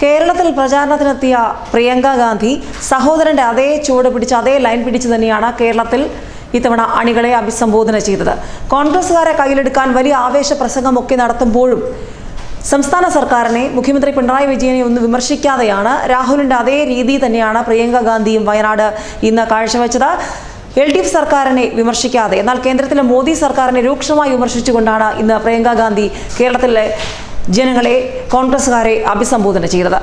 കേരളത്തിൽ പ്രചാരണത്തിനെത്തിയ പ്രിയങ്ക ഗാന്ധി സഹോദരന്റെ അതേ ചുവട് പിടിച്ച് അതേ ലൈൻ പിടിച്ച് തന്നെയാണ് കേരളത്തിൽ ഇത്തവണ അണികളെ അഭിസംബോധന ചെയ്തത്. കോൺഗ്രസുകാരെ കയ്യിലെടുക്കാൻ വലിയ ആവേശ പ്രസംഗമൊക്കെ നടത്തുമ്പോഴും സംസ്ഥാന സർക്കാരിനെ മുഖ്യമന്ത്രി പിണറായി വിജയനെ ഒന്നും വിമർശിക്കാതെയാണ് രാഹുലിന്റെ അതേ രീതി തന്നെയാണ് പ്രിയങ്ക ഗാന്ധിയും വയനാട് ഇന്ന് കാഴ്ചവെച്ചത്. എൽ ഡി എഫ് സർക്കാരിനെ വിമർശിക്കാതെ എന്നാൽ കേന്ദ്രത്തിലെ മോദി സർക്കാരിനെ രൂക്ഷമായി വിമർശിച്ചുകൊണ്ടാണ് ഇന്ന് പ്രിയങ്ക ഗാന്ധി കേരളത്തിലെ ജനങ്ങളെ കോൺഗ്രസുകാരെ അഭിസംബോധന ചെയ്തത്.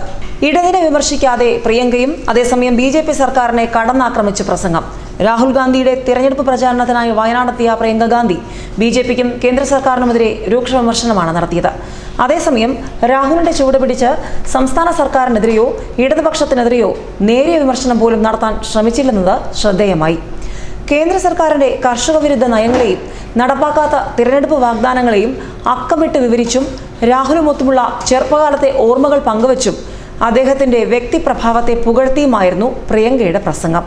ഇടതിനെ വിമർശിക്കാതെ പ്രിയങ്കയും അതേസമയം ബി ജെ പി സർക്കാരിനെ കടന്നാക്രമിച്ച് പ്രസംഗം. രാഹുൽ ഗാന്ധിയുടെ തിരഞ്ഞെടുപ്പ് പ്രചാരണത്തിനായി വയനാടെത്തിയ പ്രിയങ്ക ഗാന്ധി ബി ജെ പിക്കും കേന്ദ്ര സർക്കാരിനുമെതിരെ രൂക്ഷ വിമർശനമാണ് നടത്തിയത്. അതേസമയം രാഹുലിന്റെ ചുവട് പിടിച്ച് സംസ്ഥാന സർക്കാരിനെതിരെയോ ഇടതുപക്ഷത്തിനെതിരെയോ നേരിയ വിമർശനം പോലും നടത്താൻ ശ്രമിച്ചില്ലെന്നത് ശ്രദ്ധേയമായി. കേന്ദ്ര സർക്കാരിന്റെ കർഷക വിരുദ്ധ നയങ്ങളെയും നടപ്പാക്കാത്ത തിരഞ്ഞെടുപ്പ് വാഗ്ദാനങ്ങളെയും അക്കമിട്ട് വിവരിച്ചും രാഹുലുമൊത്തുമുള്ള ചെറുപ്പകാലത്തെ ഓർമ്മകൾ പങ്കുവച്ചും അദ്ദേഹത്തിന്റെ വ്യക്തിപ്രഭാവത്തെ പുകഴ്ത്തിയുമായിരുന്നു പ്രിയങ്കയുടെ പ്രസംഗം.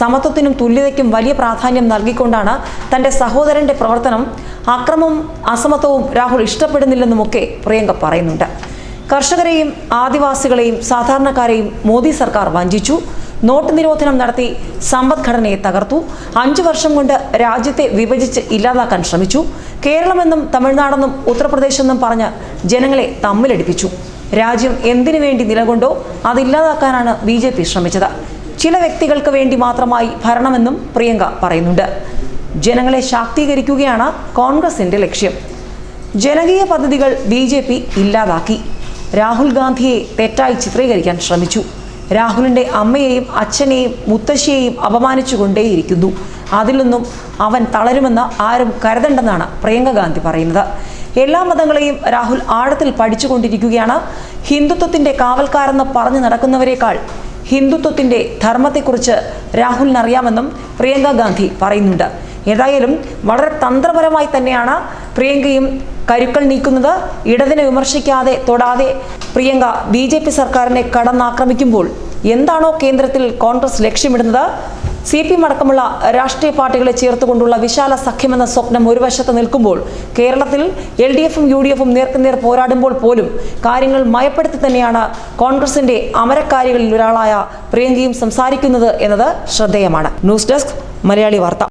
സമത്വത്തിനും തുല്യതയ്ക്കും വലിയ പ്രാധാന്യം നൽകിക്കൊണ്ടാണ് തന്റെ സഹോദരന്റെ പ്രവർത്തനം അക്രമവും അസമത്വവും രാഹുൽ ഇഷ്ടപ്പെടുന്നില്ലെന്നുമൊക്കെ പ്രിയങ്ക പറയുന്നുണ്ട്. കർഷകരെയും ആദിവാസികളെയും സാധാരണക്കാരെയും മോദി സർക്കാർ വഞ്ചിച്ചു. നോട്ട് നിരോധനം നടത്തി സമ്പദ്ഘടനയെ തകർത്തു. അഞ്ചു വർഷം കൊണ്ട് രാജ്യത്തെ വിഭജിച്ച് ഇല്ലാതാക്കാൻ ശ്രമിച്ചു. കേരളമെന്നും തമിഴ്നാടെന്നും ഉത്തർപ്രദേശെന്നും പറഞ്ഞ് ജനങ്ങളെ തമ്മിലടിപ്പിച്ചു. രാജ്യം എന്തിനു വേണ്ടി നിലകൊണ്ടോ അതില്ലാതാക്കാനാണ് ബി ജെ പി ശ്രമിച്ചത്. ചില വ്യക്തികൾക്ക് വേണ്ടി മാത്രമായി ഭരണമെന്നും പ്രിയങ്ക പറയുന്നുണ്ട്. ജനങ്ങളെ ശാക്തീകരിക്കുകയാണ് കോൺഗ്രസിന്റെ ലക്ഷ്യം. ജനകീയ പദ്ധതികൾ ബി ഇല്ലാതാക്കി. രാഹുൽ ഗാന്ധിയെ തെറ്റായി ചിത്രീകരിക്കാൻ ശ്രമിച്ചു. രാഹുലിന്റെ അമ്മയെയും അച്ഛനെയും മുത്തശ്ശിയെയും അപമാനിച്ചുകൊണ്ടേയിരിക്കുന്നു. അതിലൊന്നും അവൻ തളരുമെന്ന് ആരും കരുതണ്ടെന്നാണ് പ്രിയങ്ക ഗാന്ധി പറയുന്നത്. എല്ലാ മതങ്ങളെയും രാഹുൽ ആഴത്തിൽ പഠിച്ചുകൊണ്ടിരിക്കുകയാണ്. ഹിന്ദുത്വത്തിന്റെ കാവൽക്കാരെന്ന് പറഞ്ഞു നടക്കുന്നവരെക്കാൾ ഹിന്ദുത്വത്തിന്റെ ധർമ്മത്തെക്കുറിച്ച് രാഹുലിനറിയാമെന്നും പ്രിയങ്ക ഗാന്ധി പറയുന്നുണ്ട്. ഏതായാലും വളരെ തന്ത്രപരമായി തന്നെയാണ് പ്രിയങ്കയും കരുക്കൾ നീക്കുന്നത് ഇടതിനെ വിമർശിക്കാതെ തൊടാതെ പ്രിയങ്ക ബി ജെ പി സർക്കാരിനെ കടന്നാക്രമിക്കുമ്പോൾ എന്താണോ കേന്ദ്രത്തിൽ കോൺഗ്രസ് ലക്ഷ്യമിടുന്നത്? സി പി എം അടക്കമുള്ള രാഷ്ട്രീയ പാർട്ടികളെ ചേർത്തുകൊണ്ടുള്ള വിശാല സഖ്യമെന്ന സ്വപ്നം ഒരു വശത്ത് നിൽക്കുമ്പോൾ കേരളത്തിൽ എൽ ഡി എഫും യു ഡി എഫും നേർക്കുനേർ പോരാടുമ്പോൾ പോലും കാര്യങ്ങൾ മയപ്പെടുത്തി തന്നെയാണ് കോൺഗ്രസിന്റെ അമരക്കാരികളിൽ ഒരാളായ പ്രിയങ്കയും സംസാരിക്കുന്നത് എന്നത് ശ്രദ്ധേയമാണ്. ന്യൂസ് ഡെസ്ക് മലയാളി വാർത്ത.